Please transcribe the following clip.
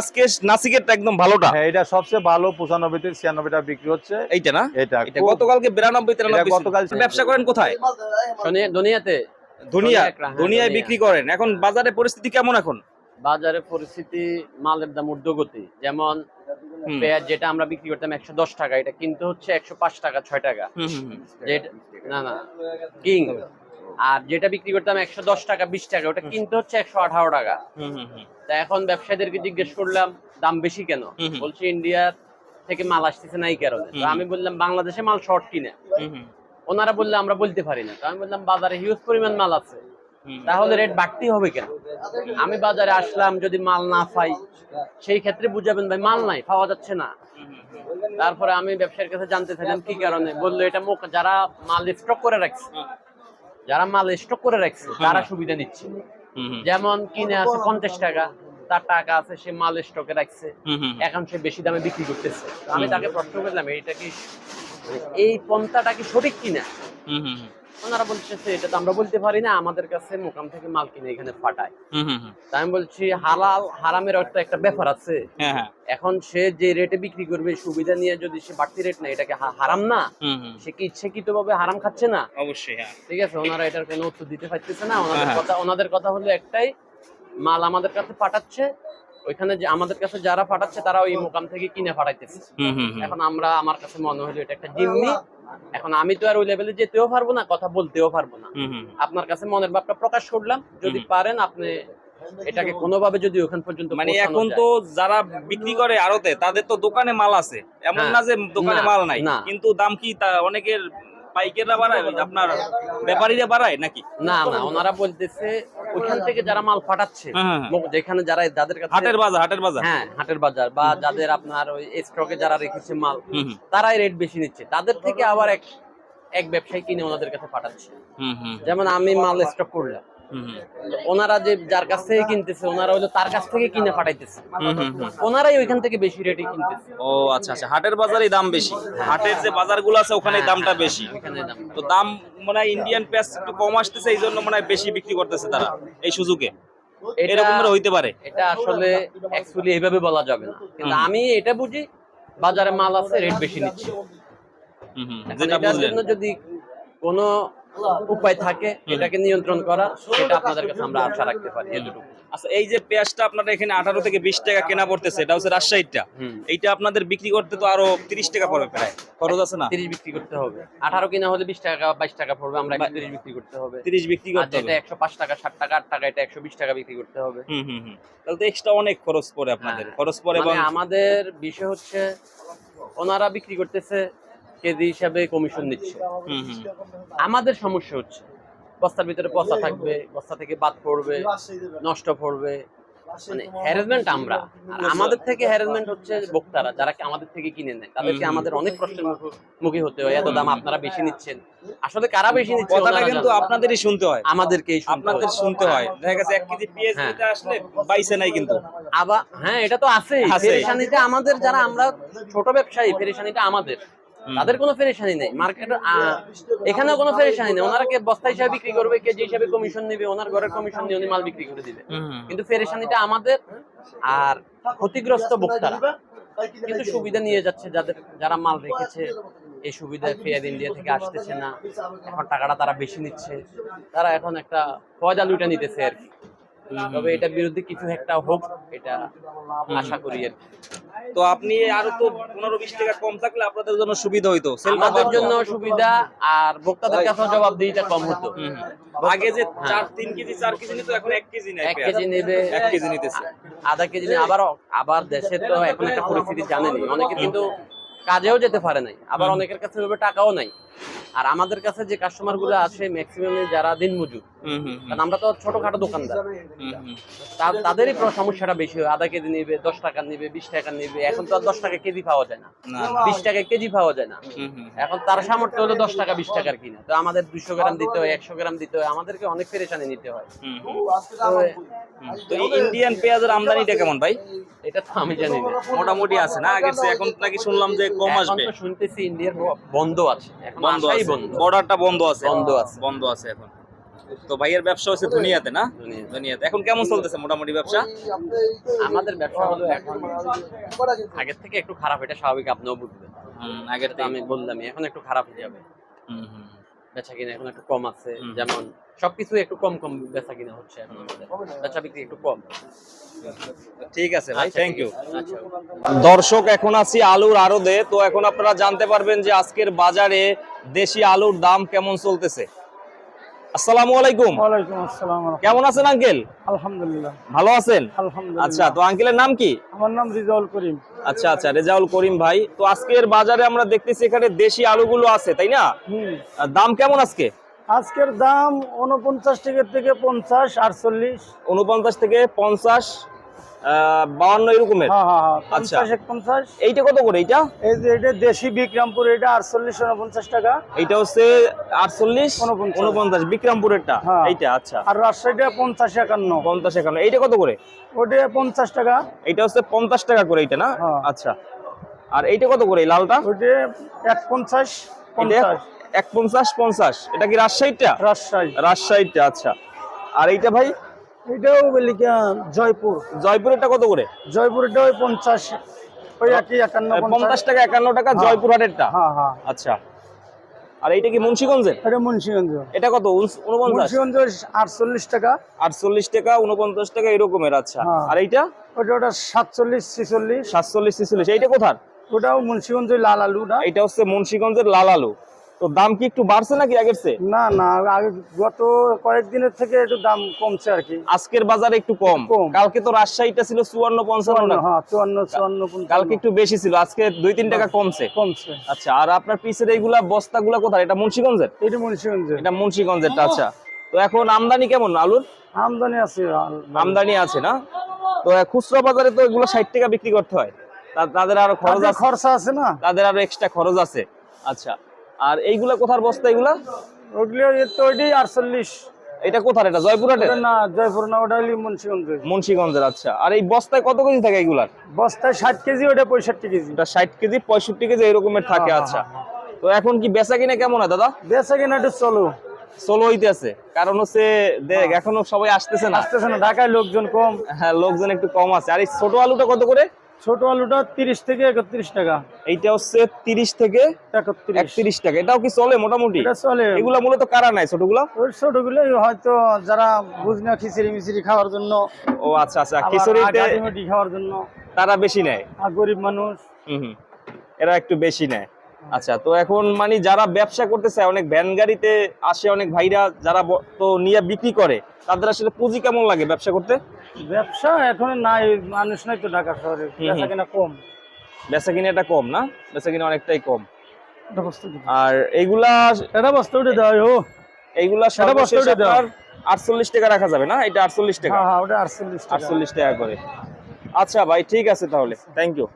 আজকে নাসিকেরটা একদম ভালোটা। হ্যাঁ এটা সবচেয়ে ভালো থেকে টাকা বিক্রি হচ্ছে। এইটা না? এটা এটা গতকালকে বিরানব্বই তিরানব্বই এটা গতকাল ব্যবসা করেন কোথায়? দুনিয়াতে। দুনিয়া দুনিয়া, হ্যাঁ, দুনিয়ায় বিক্রি করেন। এখন বাজারে পরিস্থিতি কেমন এখন? বাজারে পরিস্থিতি মালের দাম ঊর্ধ্বগতি। যেমন। পেঁয়াজ যেটা আমরা বিক্রি করতাম একশো দশ টাকা এটা কিন্তু হচ্ছে একশো পাঁচ টাকা ছয় টাকা। না না। কিং। আর যেটা বিক্রি করতাম একশো দশ টাকা বিশ টাকা ওটা কিন্তু হচ্ছে একশো আঠারো টাকা। তা এখন ব্যবসায়ীদেরকে জিজ্ঞেস করলাম দাম বেশি কেন। বলছে ইন্ডিয়ার থেকে মাল আসতেছে না এই কারণে। তো আমি বললাম বাংলাদেশে মাল শর্ট কিনে। ওনারা বললে আমরা বলতে পারি না। তো আমি বললাম বাজারে হিউজ পরিমাণ মাল আছে। তাহলে রেট বাড়তি হবে কেন? আমি বাজারে আসলাম যদি মাল না পাই সেই ক্ষেত্রে বুঝাবেন ভাই মাল নাই পাওয়া যাচ্ছে না। তারপরে আমি ব্যবসায়ীর কাছে জানতে চাইলাম কি কারণে? বলল এটা মুখ যারা মাল স্টক করে রাখছে যারা মাল স্টক করে রাখছে তারা সুবিধা নিচ্ছে। যেমন কিনে আছে পঞ্চাশ টাকা তার টাকা আছে সে মাল স্টকে রাখছে। এখন সে বেশি দামে বিক্রি করতেছে। আমি তাকে প্রশ্ন করলাম এইটা কি এই পন্থাটা কি সঠিক কিনা? ওনারা বলতেছে এটা তো আমরা বলতে পারি না আমাদের কাছে মোকাম থেকে মাল কিনে এখানে হুম, হুম। আমি বলছি হালাল হারামের একটা একটা ব্যাপার আছে। হ্যাঁ হ্যাঁ। এখন সে যে রেটে বিক্রি করবে সুবিধা নিয়ে যদি সে বাড়তি রেট না এটাকে হারাম না। সে কি ইচ্ছাকৃত ভাবে হারাম খাচ্ছে না? অবশ্যই হ্যাঁ। ঠিক আছে ওনারা এটার কোনো উত্তর দিতে পারতেছে না। ওনাদের। কথা ওনাদের কথা হলো একটাই মাল আমাদের কাছে পাঠাচ্ছে ওইখানে যে আমাদের কাছে যারা পাঠাচ্ছে তারা ওই মোকাম থেকে কিনে হুম। এখন আমরা আমার কাছে মনে হলো এটা একটা জিম্মি। এখন আমি তো আর ওই লেভেলে যেতেও পারব না কথা বলতেও পারব না। আপনার কাছে মনের ভাবটা প্রকাশ করলাম। যদি পারেন আপনি এটাকে কোনোভাবে যদি ওখান পর্যন্ত মানে এখন তো যারা বিক্রি করে আড়তে তাদের তো দোকানে মাল আছে। এমন হ্যাঁ। না যে দোকানে মাল নাই। কিন্তু দাম কি অনেকের পাইকাররা বাড়ায় আপনার ব্যাপারীরা বাড়ায় নাকি? না না ওনারা বলতেছে ওইখান থেকে যারা মাল পাঠাচ্ছে হ্যাঁ, হ্যাঁ, হ্যাঁ। যেখানে যারা যাদের কাছে হাটের বাজার হাটের বাজার? হ্যাঁ হাটের বাজার বা যাদের আপনার ওই স্টকে যারা রেখেছে মাল তারাই রেট বেশি নিচ্ছে। তাদের থেকে আবার এক এক ব্যবসায়ী কিনে ওনাদের কাছে পাঠাচ্ছে। যেমন আমি মাল স্টক করলাম। ওনারা যে যার কাছ থেকে কিনতেছে ওনারা হলো তার কাছ থেকে কিনে পাঠাইতেছে। ওনারাই ওইখান থেকে বেশি রেটে কিনতেছে। ও আচ্ছা আচ্ছা। হাটের বাজারে দাম বেশি। হাটের যে বাজারগুলো আছে ওখানে দামটা বেশি। তো দাম মানে ইন্ডিয়ান পেঁয়াজ একটু কম আসতেছে এই জন্য মনে হয় বেশি বিক্রি করতেছে তারা এই সুযোগে। এরকম হইতে পারে। এটা আসলে অ্যাকচুয়ালি এইভাবে বলা যাবে না। কিন্তু আমি এটা বুঝি বাজারে মাল আছে রেট বেশি নিচ্ছে। যেটা বুঝলেন। যদি কোনো উপায় থাকে এটাকে নিয়ন্ত্রণ করা সেটা আপনাদের কাছে আমরা আশা রাখতে পারি এতটুকু আচ্ছা এই যে পেঁয়াজটা আপনারা এখানে আঠারো থেকে বিশ টাকা কেনা পড়তেছে এটা হচ্ছে রাজশাহীটা এইটা আপনাদের বিক্রি করতে তো আরও তিরিশ টাকা পড়বে প্রায় খরচ আছে না? তিরিশ বিক্রি করতে হবে। আঠারো কিনা হলে বিশ টাকা বাইশ টাকা পড়বে আমরা তিরিশ বিক্রি করতে হবে। তিরিশ বিক্রি করতে হবে। একশো পাঁচ টাকা ষাট টাকা আট টাকা এটা একশো বিশ টাকা বিক্রি করতে হবে। হুম হুম তাহলে তো এক্সট্রা অনেক খরচ পড়ে আপনাদের। হ্যাঁ। খরচ পড়ে এবং মানে আমাদের বিষয় হচ্ছে ওনারা বিক্রি করতেছে কেজি হিসাবে কমিশন হুম আমাদের সমস্যা হচ্ছে বস্তার ভিতরে পচা থাকবে বস্তা থেকে বাদ পড়বে নষ্ট পড়বে। মানে হ্যারাসমেন্ট আমরা। আর আমাদের থেকে হ্যারাসমেন্ট হচ্ছে বক্তারা যারা আমাদের থেকে কিনে নেয়। তাদেরকে আমাদের অনেক প্রশ্নের মুখ- হতে হয় এত দাম আপনারা বেশি নিচ্ছেন। আসলে কারা বেশি নিচ্ছে কথাটা কিন্তু আপনাদেরই শুনতে হয়। আমাদেরকেই আপনাদের শুনতে হয়। দেখা গেছে এক কেজি পেঁয়াজ হ্যাঁ। নিতে আসলে বাইসে নাই কিন্তু। আবার হ্যাঁ এটা তো আছেই। আছেই। পেরেশানিটা আমাদের যারা আমরা ছোট ব্যবসায়ী পেরেশানিটা আমাদের। তাদের কোনো পেরেশানি নেই। মার্কেটে এখানেও কোনো পেরেশানি নেই। ওনারা কে বস্তা হিসাবে বিক্রি করবে কেজি হিসাবে কমিশন নেবে ওনার ঘরের কমিশন নিয়ে উনি মাল বিক্রি করে দিবে। কিন্তু পেরেশানিটা আমাদের আর ক্ষতিগ্রস্ত বক্তারা কিন্তু সুবিধা নিয়ে যাচ্ছে যাদের যারা মাল রেখেছে। এই সুবিধা ফেয়ার ইন্ডিয়া থেকে আসতেছে না। এখন টাকাটা তারা বেশি নিচ্ছে। তারা এখন একটা ফয়দা লুটে নিতেছে আর কি। তবে এটার বিরুদ্ধে কিছু একটা হোক এটা আশা করি আর কি। তো আপনি আরও তো পনেরো বিশ টাকা কম থাকলে আপনাদের জন্য সুবিধা হইতো। আমাদের জন্য সুবিধা আর ভোক্তাদের কাছেও জবাবদিহিটা কম হতো। আগে যে চার তিন কেজি চার কেজি নিত এখন এক কেজি নেয় এক কেজি নেবে। এক কেজি নিতেছে। আধা কেজি নিয়ে আবার আবার দেশে তো এখন একটা পরিস্থিতি জানেনি অনেকে কিন্তু কাজেও যেতে পারে নাই। আবার অনেকের কাছে টাকাও নাই। আর আমাদের কাছে যে কাস্টমারগুলো আছে ম্যাক্সিমাম যারা দিন মজুর হুম, হুম, হুম, কারণ আমরা তো ছোটখাটো দোকানদার। তাদেরই সমস্যাটা বেশি হয়। আধা কেজি নিবে দশ টাকা নিবে বিশ টাকা নিবে। এখন তো আর দশ টাকা কেজি পাওয়া যায় না। না, বিশ টাকা কেজি পাওয়া যায় না। এখন তার সামর্থ্য হলো দশ টাকা বিশ টাকার কিনা। তো আমাদের দুইশো গ্রাম দিতে হয় একশো গ্রাম দিতে হয়। আমাদেরকে অনেক পেরেশানি নিতে হয়। তো ইন্ডিয়ান পেঁয়াজের আমদানিটা কেমন ভাই? এটা তো আমি জানি না। মোটামুটি আছে না? আগের এখন নাকি শুনলাম যে কম আসবে। শুনতেছি ইন্ডিয়ার বন্ধ আছে। এখন বন্ধ আছে। বর্ডারটা বন্ধ আছে। বন্ধ আছে। বন্ধ আছে এখন। তো ভাইয়ের ব্যবসা হচ্ছে দুনিয়াতে না? দুনিয়াতে। এখন কেমন চলতেছে মোটামুটি ব্যবসা? আমাদের ব্যবসা হলো এখন আগের থেকে একটু খারাপ এটা স্বাভাবিক আপনিও বুঝবেন। আগের তো থেকে। আমি বললাম এখন একটু খারাপ হয়ে যাবে। হুম, হুম। বেচা কিনা এখন একটু কম আছে। যেমন সবকিছু একটু কম কম বেচা কিনা হচ্ছে এখন বেচা বিক্রি একটু কম। ঠিক আছে ভাই আচ্ছা, থ্যাংক ইউ আচ্ছা। দর্শক এখন আছি আলুর আড়দে তো এখন আপনারা জানতে পারবেন যে আজকের বাজারে দেশি আলুর দাম কেমন চলতেছে। আসসালামু আলাইকুম। ওয়ালাইকুম আসসালাম। কেমন আছেন আঙ্কেল? আলহামদুলিল্লাহ। ভালো আছেন? আলহামদুলিল্লাহ। আচ্ছা তো আঙ্কেলের নাম কি? আমার নাম রিজাউল করিম। আচ্ছা আচ্ছা রেজাউল করিম ভাই। তো আজকের বাজারে আমরা দেখতেছি এখানে দেশি আলুগুলো আছে তাই না? দাম কেমন আজকে? আজকের দাম উনপঞ্চাশ টাকা থেকে পঞ্চাশ আটচল্লিশ। উনপঞ্চাশ থেকে পঞ্চাশ বাউান্ন এরকমের? হ্যাঁ হ্যাঁ হ্যাঁ আচ্ছা। পঞ্চাশ এইটা কত করে এইটা? এই যে এটা দেশি বিক্রমপুর এটা আটচল্লিশ উনপঞ্চাশ টাকা। এইটা হচ্ছে আটচল্লিশ উনপঞ্চাশ। বিক্রমপুরেরটা। এইটা আচ্ছা। আর রাজশাহীটা পঞ্চাশ একান্ন। পঞ্চাশ একান্ন এইটা কত করে? ওটা পঞ্চাশ টাকা। এইটা হচ্ছে পঞ্চাশ টাকা করে এইটা না। আচ্ছা। আর এইটা কত করে লালটা? ওটা এক পঞ্চাশ পঞ্চাশ এক পঞ্চাশ। পঞ্চাশ। এটা কি রাজশাহীটা রাজশাহী। রাজশাহীটা আচ্ছা। আর এইটা ভাই? এটাও বলি আহ, জয়পুর। জয়পুরেরটা কত করে? জয়পুরটা ওই পঞ্চাশ ওই একই একান্ন পঞ্চাশ। টাকা একান্ন টাকা জয়পুরহাটেরটা হ্যাঁ হ্যাঁ। আচ্ছা। আর এইটা কি মুন্সিগঞ্জের? এটা মুন্সিগঞ্জ। এটা কত? মুন্সিগঞ্জ আটচল্লিশ টাকা। আটচল্লিশ টাকা উনপঞ্চাশ টাকা এরকমের আচ্ছা। হ্যাঁ। আর এইটা? ওটা ওটা সাতচল্লিশ ছিচল্লিশ। সাতচল্লিশ ছিচল্লিশ। এইটা কোথার? ওটাও মুন্সিগঞ্জ লাল আলু না? এইটা হচ্ছে মুন্সিগঞ্জের লাল আলু। তো দাম কি একটু বাড়ছে নাকি আগের চেয়ে? না না আগে গত কয়েকদিনের থেকে একটু দাম কমছে আর কি। আজকের বাজারে একটু কম। কালকে তো রাজশাহীটা ছিল চুয়ান্ন পঞ্চান্ন চুয়ান্ন হ্যাঁ চুয়ান্ন চুয়ান্ন। কালকে একটু বেশি ছিল আজকে দুই তিন টাকা কমছে। কমছে। আচ্ছা আর আপনার পিছের এইগুলা বস্তাগুলা কোথায়? এটা মুন্সিগঞ্জের? এটা মুন্সিগঞ্জে এটা মুন্সিগঞ্জেরটা আচ্ছা। তো এখন আমদানি কেমন? আলুর? আমদানি আছে আমদানি আছে না? তো খুচরা বাজারে তো এগুলো ষাট টাকা বিক্রি করতে হয়। তাদের আরও খরচ খরচা আছে না? তাদের আরও এক্সট্রা খরচ আছে। আচ্ছা আর এইগুলা কোথার বস্তা এগুলা? ওগুলো তো ওইটাই আটচল্লিশ। এটা কোথার এটা? জয়পুরহাটের? ওটা না জয়পুর না ওটা হলি মুন্সিগঞ্জে মুন্সিগঞ্জের আচ্ছা। আর এই বস্তায় কত কেজি থাকে এগুলার? বস্তায় ষাট কেজি ওটা পঁয়ষট্টি কেজি। এটা ষাট কেজি পঁয়ষট্টি কেজি এরকমের থাকে হ্যাঁ, আচ্ছা। তো এখন কি বেচা কিনা কেমন হয় দাদা? বেচা কিনা একটু চলো। সোলো হইতে আছে কারণ হচ্ছে দেখ এখনও সবাই আসতেছে না। আসতেছে না ঢাকায় লোকজন কম। হ্যাঁ লোকজন একটু কম আছে। আর এই ছোট আলুটা কত করে? ছোট আলুটা তিরিশ থেকে একত্রিশ টাকা। এইটা হচ্ছে তিরিশ থেকে একত্রিশ। একত্রিশ টাকা। এটাও কি চলে মোটামুটি? এটা চলে। এগুলা মূলত কারা নাই ছোটগুলা? ওই ছোটগুলো হয়তো যারা বুঝনা খিচুড়ি মিচুরি খাওয়ার জন্য ও আচ্ছা আচ্ছা। খিচুড়িতে আগাটিমাটি খাওয়ার জন্য তারা বেশি নেয়? আর গরিব মানুষ। হুম হুম। এরা একটু বেশি নেয়। আচ্ছা তো এখন মানে যারা ব্যবসা করতে চায় অনেক ভ্যান গাড়িতে আসে অনেক ভাইরা যারা তো নিয়ে বিক্রি করে তাদের আসলে পুঁজি কেমন লাগে ব্যবসা করতে? ব্যবসা এখন নাই মানুষ নাই তো ঢাকা শহরে। বেচা কিনা কম। বেচা কিনা এটা কম না? বেচা কিনা অনেকটাই কম? আর এইগুলা এটা বস্তু উঠে দেওয়া ও। এইগুলা সেটা বস্তু উঠে দাও। আপনার আটচল্লিশ টাকা রাখা যাবে না? এটা আটচল্লিশ টাকা। হ্যাঁ হ্যাঁ ওটা আটচল্লিশ টাকা। আটচল্লিশ টাকা করে। আচ্ছা ভাই ঠিক আছে তাহলে। Thank you